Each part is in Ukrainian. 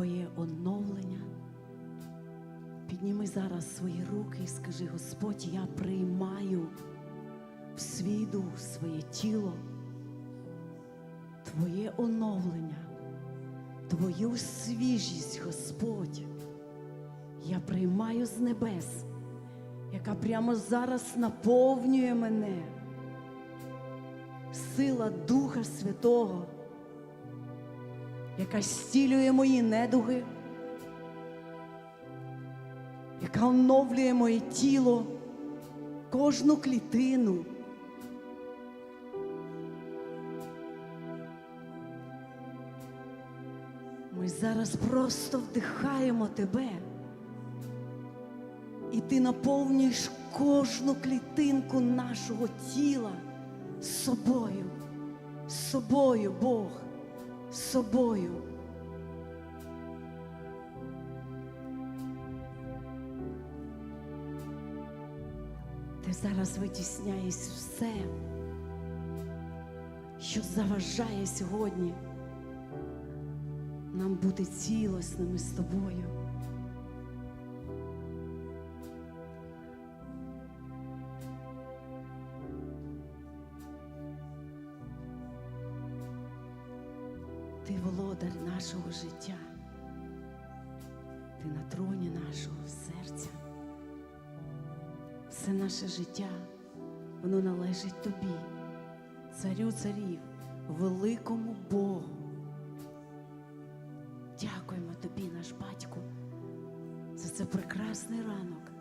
Твоє оновлення. Підніми зараз свої руки і скажи, Господь, я приймаю в свій дух, своє тіло, Твоє оновлення, Твою свіжість, Господь. Я приймаю з небес, яка прямо зараз наповнює мене. Сила Духа Святого, яка зцілює мої недуги, яка оновлює моє тіло, кожну клітину. Ми зараз просто вдихаємо тебе. І ти наповнюєш кожну клітинку нашого тіла собою, собою, Бог, собою. Ти зараз витісняєш все, що заважає сьогодні нам бути цілісними з тобою. Ти володар нашого життя. Ти на троні нашого серця. Все наше життя, воно належить тобі, царю царів, великому Богу. Дякуємо тобі, наш батько, за це прекрасний ранок,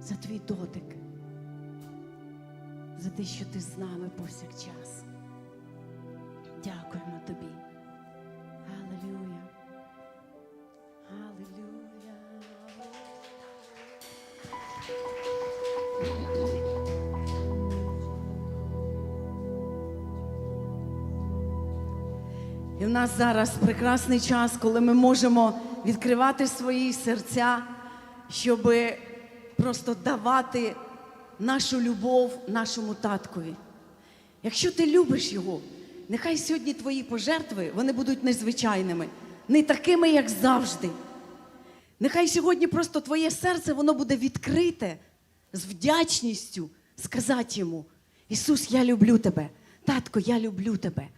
за твій дотик, за те, що ти з нами повсякчас. Дякуємо тобі. Аллилуйя. Аллилуйя. І в нас зараз прекрасний час, коли ми можемо відкривати свої серця, щоб просто давати нашу любов нашому таткові. Якщо ти любиш його, нехай сьогодні твої пожертви вони будуть незвичайними, не такими, як завжди. Нехай сьогодні просто твоє серце воно буде відкрите з вдячністю сказати йому: Ісус, я люблю тебе, татко, я люблю тебе.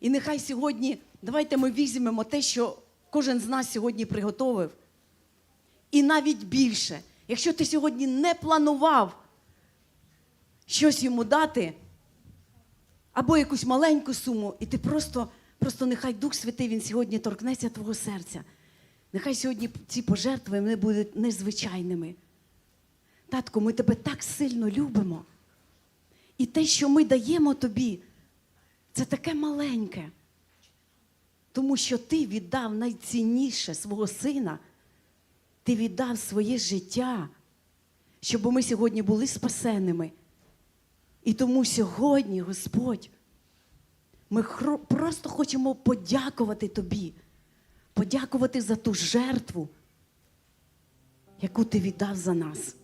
І нехай сьогодні, давайте ми візьмемо те, що кожен з нас сьогодні приготовив. І навіть більше, якщо ти сьогодні не планував щось йому дати, або якусь маленьку суму, і ти просто, просто нехай Дух Святий він сьогодні торкнеться твого серця. Нехай сьогодні ці пожертви вони будуть незвичайними. Татко, ми тебе так сильно любимо. І те, що ми даємо тобі, це таке маленьке. Тому що ти віддав найцінніше свого сина, ти віддав своє життя, щоб ми сьогодні були спасеними. І тому сьогодні, Господь, ми просто хочемо подякувати Тобі, подякувати за ту жертву, яку ти віддав за нас.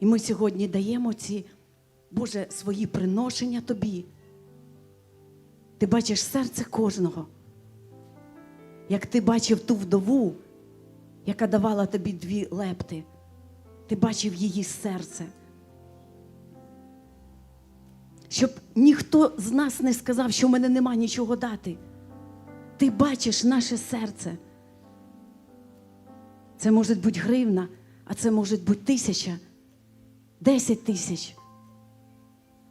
І ми сьогодні даємо ці, Боже, свої приношення Тобі. Ти бачиш серце кожного, як ти бачив ту вдову, яка давала тобі дві лепти. Ти бачив її серце. Щоб ніхто з нас не сказав, що в мене нема нічого дати. Ти бачиш наше серце. Це може бути гривна, а це може бути тисяча, десять тисяч.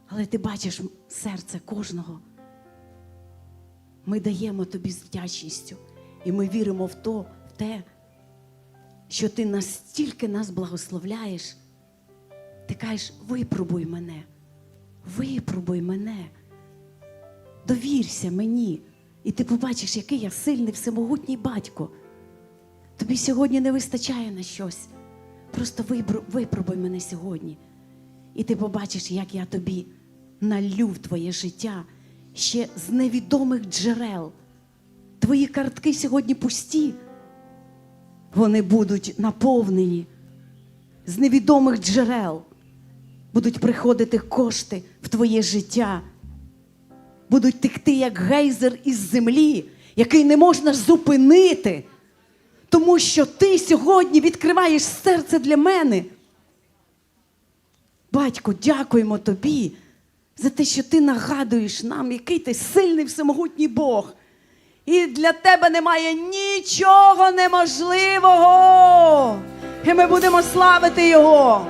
Але ти бачиш серце кожного. Ми даємо тобі з вдячністю, і ми віримо в, то, в те, що ти настільки нас благословляєш. Ти кажеш, випробуй мене, випробуй мене, довірся мені, і ти побачиш, який я сильний, всемогутній батько. Тобі сьогодні не вистачає на щось. Просто випробуй мене сьогодні. І ти побачиш, як я тобі налю в твоє життя ще з невідомих джерел. Твої картки сьогодні пусті. Вони будуть наповнені з невідомих джерел. Будуть приходити кошти в твоє життя, будуть текти як гейзер із землі, який не можна зупинити. Тому що ти сьогодні відкриваєш серце для мене. Батько, дякуємо тобі за те, що ти нагадуєш нам, який ти сильний всемогутній Бог. І для тебе немає нічого неможливого. І ми будемо славити Його.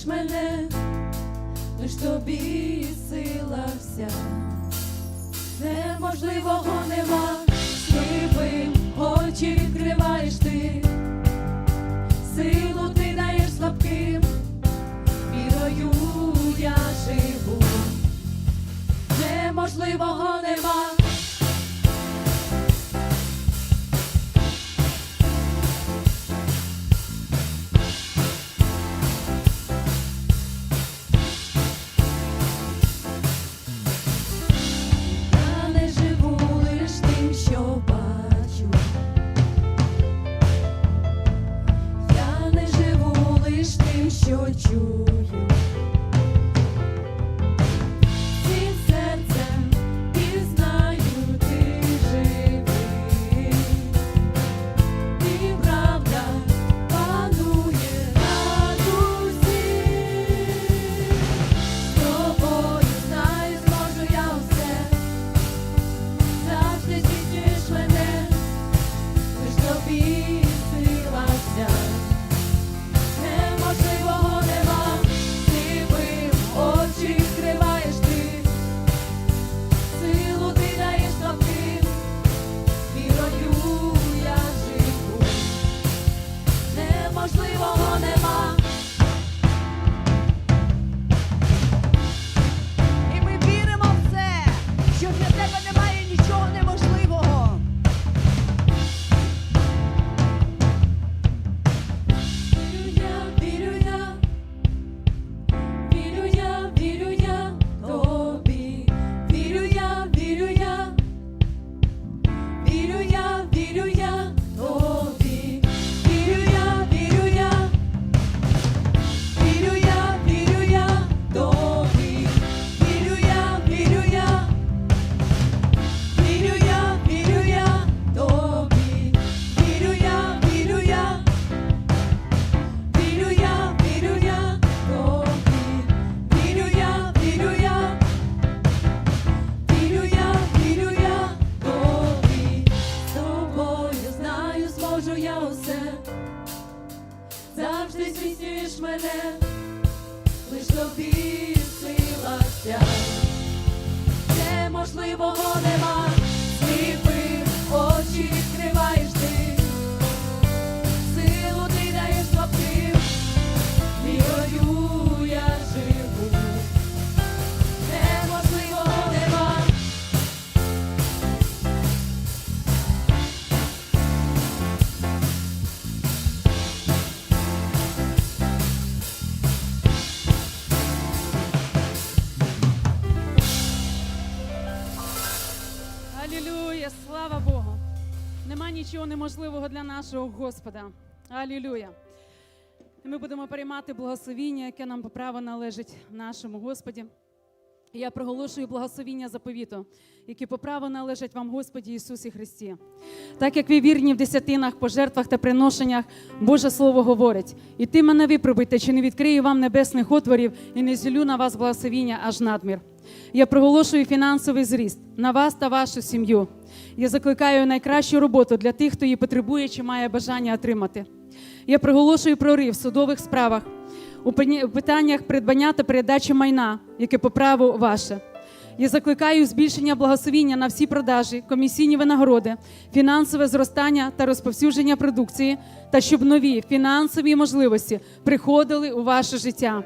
Зміцнюєш мене, лиш тобі сила вся, неможливого нема, сліпим очі відкриваєш ти, нічого неможливого для нашого Господа. Алілюя. Ми будемо приймати благословіння, яке нам по праву належить нашому Господі. Я проголошую благословіння заповіту, які по праву належать вам, Господі Ісусі Христі. Так як ви вірні в десятинах, пожертвах та приношеннях, Боже Слово говорить: і ти мене випробуйте, чи не відкрию вам небесних отворів і не зілю на вас благословіння аж надмір. Я проголошую фінансовий зріст на вас та вашу сім'ю. Я закликаю найкращу роботу для тих, хто її потребує чи має бажання отримати. Я проголошую прорив в судових справах, у питаннях придбання та передачі майна, яке по праву ваше. Я закликаю збільшення благословіння на всі продажі, комісійні винагороди, фінансове зростання та розповсюдження продукції, та щоб нові фінансові можливості приходили у ваше життя.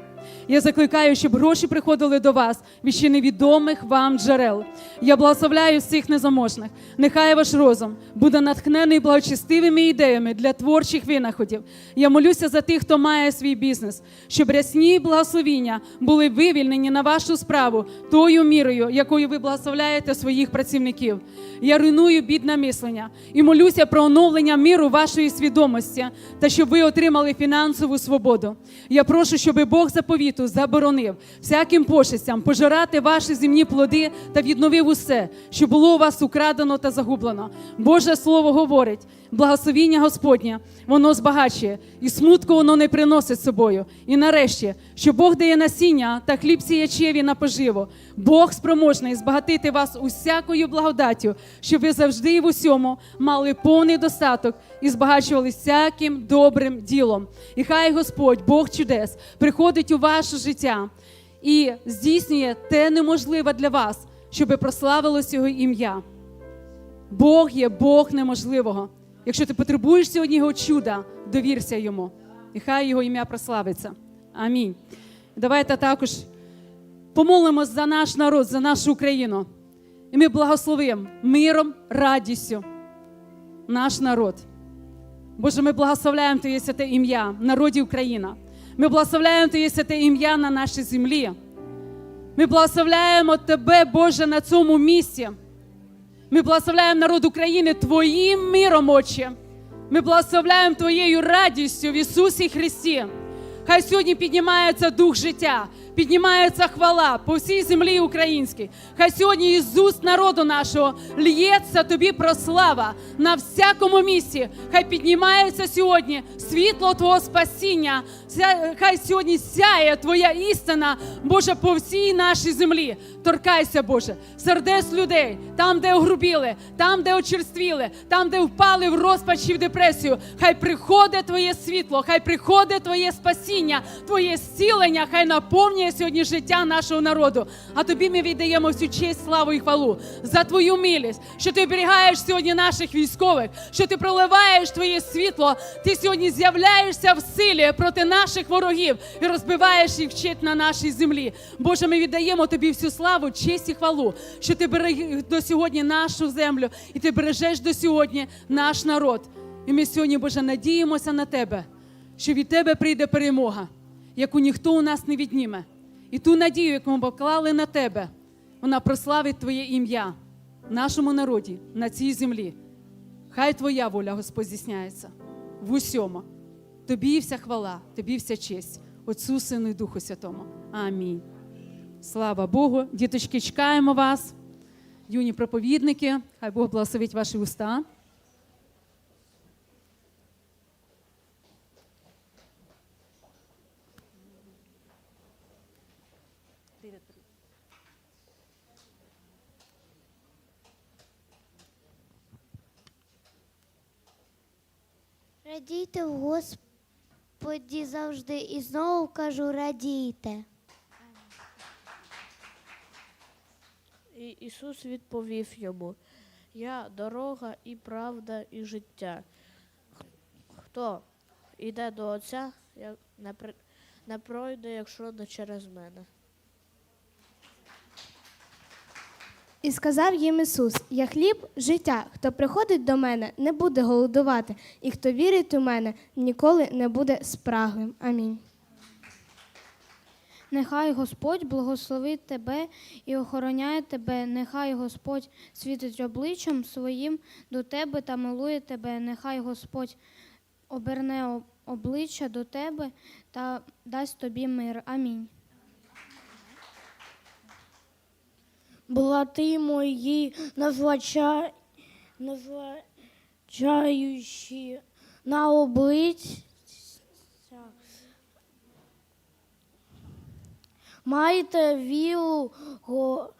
Я закликаю, щоб гроші приходили до вас від ще невідомих вам джерел. Я благословляю всіх незаможних. Нехай ваш розум буде натхнений благочестивими ідеями для творчих винаходів. Я молюся за тих, хто має свій бізнес, щоб рясні благословіння були вивільнені на вашу справу тою мірою, якою ви благословляєте своїх працівників. Я руйную бідне мислення і молюся про оновлення міру вашої свідомості та щоб ви отримали фінансову свободу. Я прошу, щоб Бог заповіту заборонив всяким пошестям пожирати ваші земні плоди та відновив усе, що було у вас украдено та загублено. Боже Слово говорить. Благословіння Господнє, воно збагачує, і смутку воно не приносить собою. І нарешті, що Бог дає насіння та хліб сіячеві на поживу. Бог спроможний збагатити вас усякою благодаттю, щоб ви завжди і в усьому мали повний достаток і збагачували всяким добрим ділом. І хай Господь, Бог чудес, приходить у ваше життя і здійснює те неможливе для вас, щоб прославилось його ім'я. Бог є Бог неможливого. Якщо ти потребуєш сьогодні його чуда, довірся йому. І хай його ім'я прославиться. Амінь. Давайте також помолимось за наш народ, за нашу Україну. І ми благословимо миром, радістю наш народ. Боже, ми благословляємо Твоє святе ім'я народі Україна. Ми благословляємо Твоє святе ім'я на нашій землі. Ми благословляємо Тебе, Боже, на цьому місці. Ми благословляємо народ України Твоїм миром, Отче. Ми благословляємо Твоєю радістю в Ісусі Христі. Хай сьогодні піднімається дух життя, піднімається хвала по всій землі українській. Хай сьогодні із уст народу нашого лється тобі прослава на всякому місці. Хай піднімається сьогодні світло Твого спасіння. Хай сьогодні сяє Твоя істина, Боже, по всій нашій землі. Торкайся, Боже, сердець людей, там, де огрубіли, там, де очерствіли, там, де впали в розпач і в депресію. Хай приходить Твоє світло, хай приходить Твоє спасіння, Твоє зцілення, хай наповнює сьогодні життя нашого народу. А тобі ми віддаємо всю честь, славу і хвалу за Твою милість, що ти оберігаєш сьогодні наших військових, що ти проливаєш Твоє світло. Ти сьогодні з'являєшся в силі проти наших ворогів і розбиваєш їх вчить на нашій землі. Боже, ми віддаємо тобі всю славу, честь і хвалу, що ти берег до сьогодні нашу землю і ти бережеш до сьогодні наш народ. І ми сьогодні, Боже, надіємося на тебе, що від тебе прийде перемога, яку ніхто у нас не відніме. І ту надію, яку ми поклали на тебе, вона прославить Твоє ім'я в нашому народі, на цій землі. Хай Твоя воля, Господь, здійсняється в усьому. Тобі вся хвала, тобі вся честь, Отцю, Сину і Духу Святому. Амінь. Слава Богу. Діточки, чекаємо вас, юні проповідники. Хай Бог благословить ваші уста. Радійте в Господі завжди і знову кажу радійте. І Ісус відповів йому: Я дорога і правда, і життя. Хто йде до Отця, не пройде, якщо не через мене. І сказав їм Ісус: Я хліб життя. Хто приходить до мене, не буде голодувати, і хто вірить у мене, ніколи не буде спраглим. Амінь. Нехай Господь благословить тебе і охороняє тебе. Нехай Господь світить обличчям своїм до тебе та милує тебе. Нехай Господь оберне обличчя до тебе та дасть тобі мир. Амінь. Блати мої, назлача... назлачаючі на обличчя. Майте вілу го...